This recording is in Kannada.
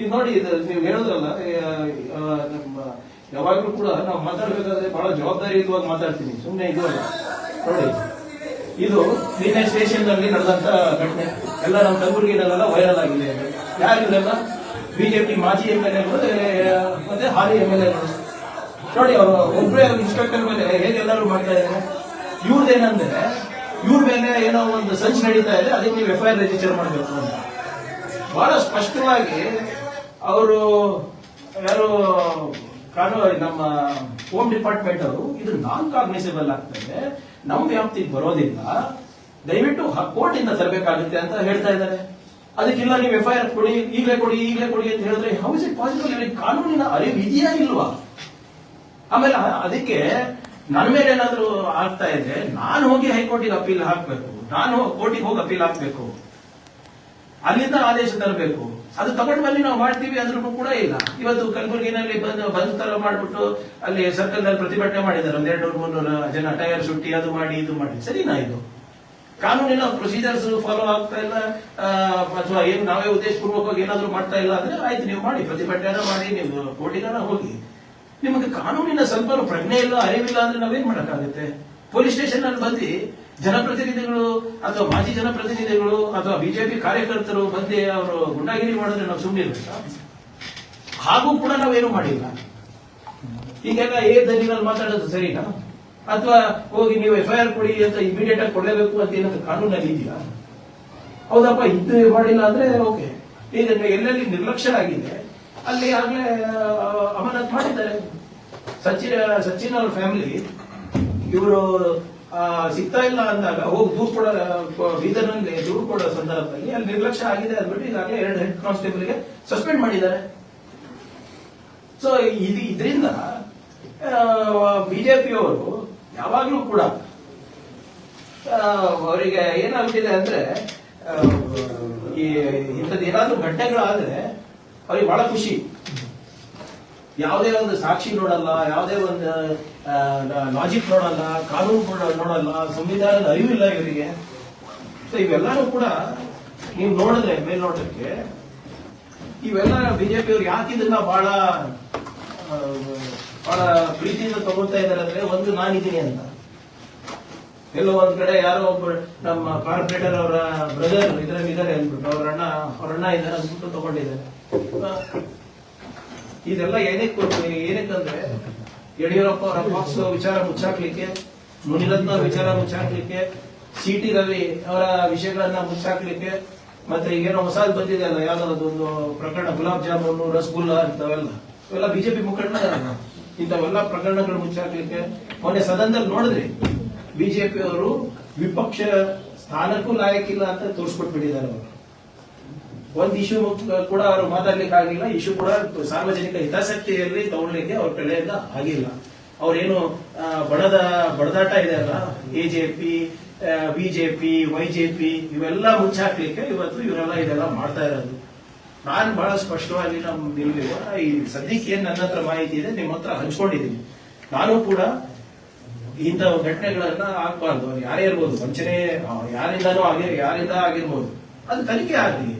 ಈಗ ನೋಡಿ ನೀವು ಹೇಳಿದ್ರಲ್ಲ ನಮ್ಮ, ಯಾವಾಗಲೂ ಕೂಡ ನಾವು ಮಾತಾಡ್ಬೇಕಾದ್ರೆ ಬಹಳ ಜವಾಬ್ದಾರಿಯುತವಾಗಿ ಮಾತಾಡ್ತೀನಿ. ಸುಮ್ಮನೆ ಇದು ಅಲ್ಲ. ನೋಡಿ, ಇದು ನಿನ್ನೆ ಸ್ಟೇಷನ್ನಲ್ಲಿ ನಡೆದಂತ ಘಟನೆ. ಎಲ್ಲ ನಮ್ಮ ಕಲಬುರಗಿನಲ್ಲೆಲ್ಲ ವೈರಲ್ ಆಗಿದೆ. ಯಾರಿದೆಲ್ಲ ಬಿಜೆಪಿ ಮಾಜಿ ಎಂ ಎಲ್ ಮತ್ತೆ ಹಾಲಿ ಎಂ ಎಲ್ ನೋಡಿ, ಅವರು ಒಬ್ಬರೇ ಇನ್ಸ್ಪೆಕ್ಟರ್ ಮೇಲೆ ಹೇಗೆಲ್ಲರೂ ಮಾಡ್ತಾ ಇದ್ದಾರೆ? ಇವ್ರದ್ದೇನಂದ್ರೆ ಇವ್ರ ಮೇಲೆ ಏನೋ ಒಂದು ಸಂಚ್ ನಡೀತಾ ಇದೆ, ಅದಕ್ಕೆ ನೀವು ಎಫ್ ಐ ಆರ್ ರಿಜಿಸ್ಟರ್ ಮಾಡಬೇಕು ಅಂತ. ಬಹಳ ಸ್ಪಷ್ಟವಾಗಿ ಅವರು ಯಾರು ಕಾನೂನು ನಮ್ಮ ಹೋಮ್ ಡಿಪಾರ್ಟ್ಮೆಂಟ್ ಅವರು, ಇದು ನಾನ್ ಕಾಗ್ನಿಸೆಬಲ್ ಆಗ್ತದೆ. ನಮ್ಮ ವ್ಯಾಪ್ತಿಗೆ ಬರೋದಿಲ್ಲ. ದಯವಿಟ್ಟು ಕೋರ್ಟ್ ಇಂದ ತರಬೇಕಾಗುತ್ತೆ ಅಂತ ಹೇಳ್ತಾ ಇದ್ದಾರೆ. ಅದಕ್ಕಿಲ್ಲ, ನೀವು ಎಫ್ ಐ ಆರ್ ಕೊಡಿ, ಈಗಲೇ ಕೊಡಿ ಈಗಲೇ ಕೊಡಿ ಅಂತ ಹೇಳಿದ್ರೆ ಹೌ ಇಸ್ ಇಟ್ ಪಾಸಿಬಲ್ ಇವರಿಗೆ ಕಾನೂನಿನ ಅರಿವು ಇದೆಯಾ ಇಲ್ವಾ? ಆಮೇಲೆ ಅದಕ್ಕೆ ನನ್ನ ಮೇಲೆ ಏನಾದರೂ ಆಗ್ತಾ ಇದ್ರೆ ನಾನು ಹೋಗಿ ಹೈಕೋರ್ಟಿಗೆ ಅಪೀಲ್ ಹಾಕಬೇಕು. ನಾನು ಕೋರ್ಟಿಗೆ ಹೋಗಿ ಅಪೀಲ್ ಹಾಕ್ಬೇಕು. ಅಲ್ಲಿಂದ ಆದೇಶ ತರಬೇಕು. ಅದು ತಗೊಂಡು ಬಂದು ನಾವು ಮಾಡ್ತೀವಿ, ಅಂದ್ರೂ ಕೂಡ ಇಲ್ಲ. ಇವತ್ತು ಕಲಬುರಗಿನಲ್ಲಿ ಬಂದು ಬಂದ್ ತರ ಮಾಡ್ಬಿಟ್ಟು ಅಲ್ಲಿ ಸರ್ಕಲ್ನಲ್ಲಿ ಪ್ರತಿಭಟನೆ ಮಾಡಿದ್ದಾರೆ. ಒಂದ್ ಎರಡು ಮೂರು ಜನ ಟೈರ್ ಸುಟ್ಟಿ, ಅದು ಮಾಡಿ, ಇದು ಮಾಡಿ. ಸರಿನಾ ಇದು. ಕಾನೂನಿನ ಪ್ರೊಸೀಜರ್ಸ್ ಫಾಲೋ ಆಗ್ತಾ ಇಲ್ಲ. ಅಥವಾ ಏನು, ನಾವೇ ಉದ್ದೇಶಪೂರ್ವಕವಾಗಿ ಏನಾದ್ರೂ ಮಾಡ್ತಾ ಇಲ್ಲ ಅಂದ್ರೆ ಆಯ್ತು, ನೀವು ಮಾಡಿ. ಪ್ರತಿಭಟನೆ ಮಾಡಿ, ನೀವು ಕೋರ್ಟಿಗಾರ ಹೋಗಿ. ನಿಮಗೆ ಕಾನೂನಿನ ಸ್ವಲ್ಪ ಪ್ರಜ್ಞೆ ಇಲ್ಲ, ಅರಿವಿಲ್ಲ ಅಂದ್ರೆ ನಾವೇನ್ ಮಾಡಕ್ಕಾಗುತ್ತೆ? ಪೊಲೀಸ್ ಸ್ಟೇಷನ್ನಲ್ಲಿ ಬಂದು ಜನಪ್ರತಿನಿಧಿಗಳು ಅಥವಾ ಮಾಜಿ ಜನಪ್ರತಿನಿಧಿಗಳು ಅಥವಾ ಬಿಜೆಪಿ ಕಾರ್ಯಕರ್ತರು ಬಂದು ಅವರು ಗುಂಡಾಗಿರಿ ಮಾಡಿದ್ರೆ ನಾವು ಸುಮ್ಮನೆ ಇರ್ಬೇಕಾ ಹಾಗೂ ಕೂಡ ನಾವೇನು ಮಾಡಿಲ್ಲ. ಈಗೆಲ್ಲ ಏ ದನಿನಲ್ಲಿ ಮಾತಾಡೋದು ಸರಿನಾ ಅಥವಾ ಹೋಗಿ ನೀವು ಎಫ್ ಐ ಆರ್ ಕೊಡಿ ಅಂತ ಇಮಿಡಿಯೇಟ್ ಆಗಿ ಕೊಡಲೇಬೇಕು ಅಂತ ಏನಂತ ಕಾನೂನಲ್ಲಿ ಇದೆಯಾ? ಹೌದಪ್ಪ ಇದು ಮಾಡಿಲ್ಲ ಅಂದ್ರೆ ಓಕೆ. ಈಗ ಎಲ್ಲೆಲ್ಲಿ ನಿರ್ಲಕ್ಷ್ಯ ಆಗಿದೆ ಅಲ್ಲಿ ಆಗ್ಲೇ ಅಮಾನತ್ ಮಾಡಿದ್ದಾರೆ. ಸಚಿನ್ ಸಚಿನ್ ಅವ್ರ ಫ್ಯಾಮಿಲಿ ಇವರು ಸಿಗ್ತಾ ಇಲ್ಲ ಅಂದಾಗ, ಹೋಗಿ ದೂರು ಕೊಡ ಬೀದರ್ನಲ್ಲಿ ದೂರು ಕೊಡೋ ಸಂದರ್ಭದಲ್ಲಿ ಅಲ್ಲಿ ನಿರ್ಲಕ್ಷ್ಯ ಆಗಿದೆ ಅಂದ್ಬಿಟ್ಟು ಈಗಾಗಲೇ ಎರಡು ಹೆಡ್ ಕಾನ್ಸ್ಟೇಬಲ್ಗೆ ಸಸ್ಪೆಂಡ್ ಮಾಡಿದ್ದಾರೆ. ಸೊ ಇದು, ಇದರಿಂದ ಬಿಜೆಪಿಯವರು ಯಾವಾಗಲೂ ಕೂಡ ಅವರಿಗೆ ಏನಾಗ್ತಿದೆ ಅಂದ್ರೆ ಈ ಇಂಥದ್ದು ಏನಾದ್ರೂ ಘಟನೆಗಳಾದ್ರೆ, ಅವ್ರಿಗೆ ಬಹಳ ಖುಷಿ. ಯಾವುದೇ ಒಂದು ಸಾಕ್ಷಿ ನೋಡಲ್ಲ, ಯಾವುದೇ ಒಂದು ಲಾಜಿಕ್ ನೋಡಲ್ಲ, ಕಾನೂನು ನೋಡಲ್ಲ, ಸಂವಿಧಾನದ ಅರಿವಿಲ್ಲ ಇವರಿಗೆ. ಸೊ ಇವೆಲ್ಲರೂ ಕೂಡ ನೀವು ನೋಡಿದ್ರೆ ಮೇಲ್ನೋಟಕ್ಕೆ, ಇವೆಲ್ಲ ಬಿಜೆಪಿ ಅವ್ರು ಯಾಕೆ ಇದನ್ನ ಬಹಳ ಬಹಳ ಪ್ರೀತಿಯಿಂದ ತಗೊಳ್ತಾ ಇದ್ದಾರೆ ಅಂದ್ರೆ ಒಂದು ನಾನಿದ್ದೀನಿ ಅಂತ. ಎಲ್ಲೋ ಒಂದ್ ಕಡೆ ಯಾರೋ ಒಬ್ಬ ನಮ್ಮ ಕಾರ್ಪೊರೇಟರ್ ಅವರ ಬ್ರದರ್ ಇದ್ರಲ್ಲಿ ಇದಾರೆ ಅಂದ್ಬಿಟ್ಟು ಅವ್ರ ಅಣ್ಣ ಅವ್ರ ಅಣ್ಣ ಇದ್ದಾರೆ ಅಂದ್ಬಿಟ್ಟು ತಗೊಂಡಿದ್ದಾರೆ. ಇದೆಲ್ಲ ಏನಕ್ಕೆ ಏನಕ್ಕಂದ್ರೆ ಯಡಿಯೂರಪ್ಪ ಅವರ ಬಾಕ್ಸ್ ವಿಚಾರ ಮುಚ್ಚಾಕ್ಲಿಕ್ಕೆ, ಮುನಿರತ್ನ ವಿಚಾರ ಮುಚ್ಚಾಕ್ಲಿಕ್ಕೆ ಸಿಟಿ ರವಿ ಅವರ ವಿಷಯಗಳನ್ನ ಮುಚ್ಚಾಕ್ಲಿಕ್ಕೆ, ಮತ್ತೆ ಈಗೇನೋ ಹೊಸದು ಬಂದಿದೆ ಅಲ್ಲ ಯಾವ್ದಾದ್ರು ಅದೊಂದು ಪ್ರಕರಣ, ಗುಲಾಬ್ ಜಾಮೂನು, ರಸಗುಲ್ಲ ಇಂಥವೆಲ್ಲ. ಇವೆಲ್ಲ ಬಿಜೆಪಿ ಮುಖಂಡ ಇಂಥವೆಲ್ಲ ಪ್ರಕರಣಗಳು ಮುಚ್ಚಾಕ್ಲಿಕ್ಕೆ, ಮೊನ್ನೆ ಸದನದಲ್ಲಿ ನೋಡಿದ್ರಿ ಬಿಜೆಪಿ ಅವರು ವಿಪಕ್ಷ ಸ್ಥಾನಕ್ಕೂ ಲಾಯಕ್ಕಿಲ್ಲ ಅಂತ ತೋರಿಸ್ಕೊಟ್ಬಿಟ್ಟಿದ್ದಾರೆ ಅವರು. ಒಂದ್ ಇಶ್ಯೂ ಕೂಡ ಅವರು ಮಾತಾಡ್ಲಿಕ್ಕೆ ಆಗಿಲ್ಲ ಇಶ್ಯೂ ಕೂಡ ಸಾರ್ವಜನಿಕ ಹಿತಾಸಕ್ತಿಯಲ್ಲಿ ತಗೊಳ್ಲಿಕ್ಕೆ ಅವ್ರ ಕಡೆಯಿಂದ ಆಗಿಲ್ಲ. ಅವ್ರೇನು ಬಡದ ಬಡದಾಟ ಇದೆ ಅಲ್ಲ? ಎಜೆಪಿ ಬಿಜೆಪಿ ವೈಜೆಪಿ ಇವೆಲ್ಲ ಮುಚ್ಚಾಕ್ಲಿಕ್ಕೆ ಇವತ್ತು ಇವರೆಲ್ಲ ಇದೆಲ್ಲ ಮಾಡ್ತಾ ಇರೋದು. ನಾನು ಬಹಳ ಸ್ಪಷ್ಟವಾಗಿ ನಮ್ಮ ನಿಲ್ಲಿ ಈ ಸದ್ಯಕ್ಕೆ ಏನ್ ನನ್ನ ಹತ್ರ ಮಾಹಿತಿ ಇದೆ ನಿಮ್ಮ ಹತ್ರ ಹಂಚ್ಕೊಂಡಿದ್ದೀನಿ. ನಾನು ಕೂಡ ಇಂಥ ಘಟನೆಗಳನ್ನ ಆಗ್ಬಾರ್ದು. ಯಾರೇ ಇರ್ಬೋದು, ವಂಚನೆ ಯಾರಿಂದನೂ ಆಗಿ ಯಾರಿಂದ ಆಗಿರ್ಬೋದು. ಅದು ತನಿಖೆ ಆಗಲಿ.